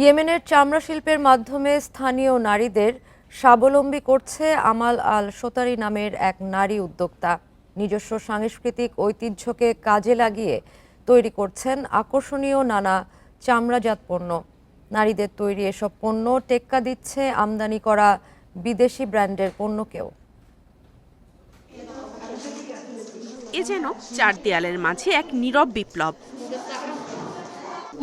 ইয়েমেনের চামড়া শিল্পের মাধ্যমে স্থানীয় নারীদের স্বাবলম্বী করছে আমাল আল সোতারি নামের এক নারী উদ্যোক্তা। নিজস্ব সাংস্কৃতিক ঐতিহ্যকে কাজে লাগিয়ে তৈরি করছেন আকর্ষণীয় নানা চামড়াজাত পণ্য। নারীদের তৈরি এসব পণ্য টেক্কা দিচ্ছে আমদানি করা বিদেশি ব্র্যান্ডের পণ্যকেও। এ যেন চার দেয়ালের মাঝে এক নীরব বিপ্লব।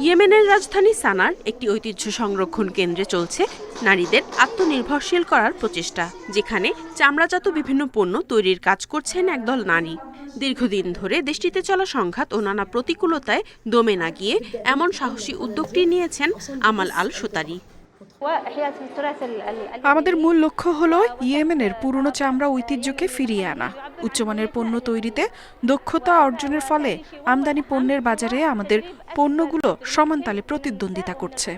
ইয়েমেনের রাজধানী সানার একটি ঐতিহ্য সংরক্ষণ কেন্দ্রে চলছে নারীদের আত্মনির্ভরশীল করার প্রচেষ্টা, যেখানে চামড়াজাত বিভিন্ন পণ্য তৈরির কাজ করছেন একদল নারী। দীর্ঘদিন ধরে দেশটিতে চলা সংঘাত ও নানা প্রতিকূলতায় দমে না গিয়ে এমন সাহসী উদ্যোগটি নিয়েছেন আমাল আল সোতারি আমাদের মূল লক্ষ্য হল ইয়েমেনের পুরনো চামড়া ঐতিহ্যকে ফিরিয়ে আনা। উচ্চমানের পণ্য তৈরিতে দক্ষতা অর্জনের ফলে আমদানি পণ্যের বাজারে আমাদের পণ্যগুলো সমানতালে প্রতিদ্বন্দ্বিতা করছে।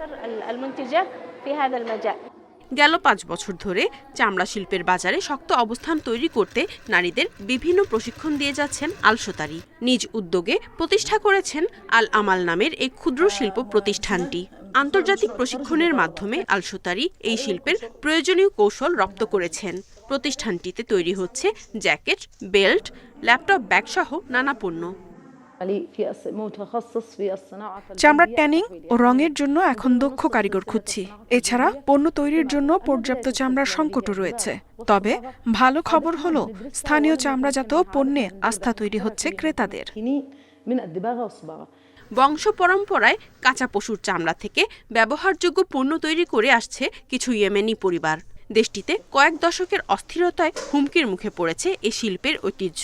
গেল পাঁচ বছর ধরে চামড়া শিল্পের বাজারে শক্ত অবস্থান তৈরি করতে নারীদের বিভিন্ন প্রশিক্ষণ দিয়ে যাচ্ছেন আলসোতারি। নিজ উদ্যোগে প্রতিষ্ঠা করেছেন আল আমাল নামের এই ক্ষুদ্র শিল্প প্রতিষ্ঠানটি। আন্তর্জাতিক প্রশিক্ষণের মাধ্যমে আলসুতারি এই শিল্পের প্রয়োজনীয় কৌশল রপ্ত করেছেন। প্রতিষ্ঠানটিতে তৈরি হচ্ছে জ্যাকেট, বেল্ট, ল্যাপটপ ব্যাগ সহ নানা পণ্য। চামড়া ট্যানিং ও রঙের জন্য এখন দক্ষ কারিগর খুঁজছি। এছাড়া পণ্য তৈরির জন্য পর্যাপ্ত চামড়ার সংকটও রয়েছে। তবে ভালো খবর হলো, স্থানীয় চামড়াজাত পণ্যে আস্থা তৈরি হচ্ছে ক্রেতাদের। বংশ পরম্পরায় কাঁচা পশুর চামড়া থেকে ব্যবহারযোগ্য পণ্য তৈরি করে আসছে কিছু ইয়েমেনি পরিবার। দেশটিতে কয়েক দশকের অস্থিরতায় হুমকির মুখে পড়েছে এ শিল্পের ঐতিহ্য।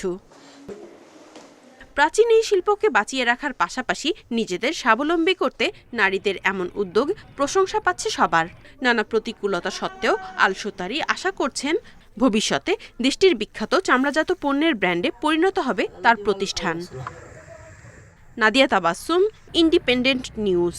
প্রাচীন এই শিল্পকে বাঁচিয়ে রাখার পাশাপাশি নিজেদের স্বাবলম্বী করতে নারীদের এমন উদ্যোগ প্রশংসা পাচ্ছে সবার। নানা প্রতিকূলতা সত্ত্বেও আলসোতারি আশা করছেন, ভবিষ্যতে দেশটির বিখ্যাত চামড়াজাত পণ্যের ব্র্যান্ডে পরিণত হবে তার প্রতিষ্ঠান। Nadia Tabassum independent news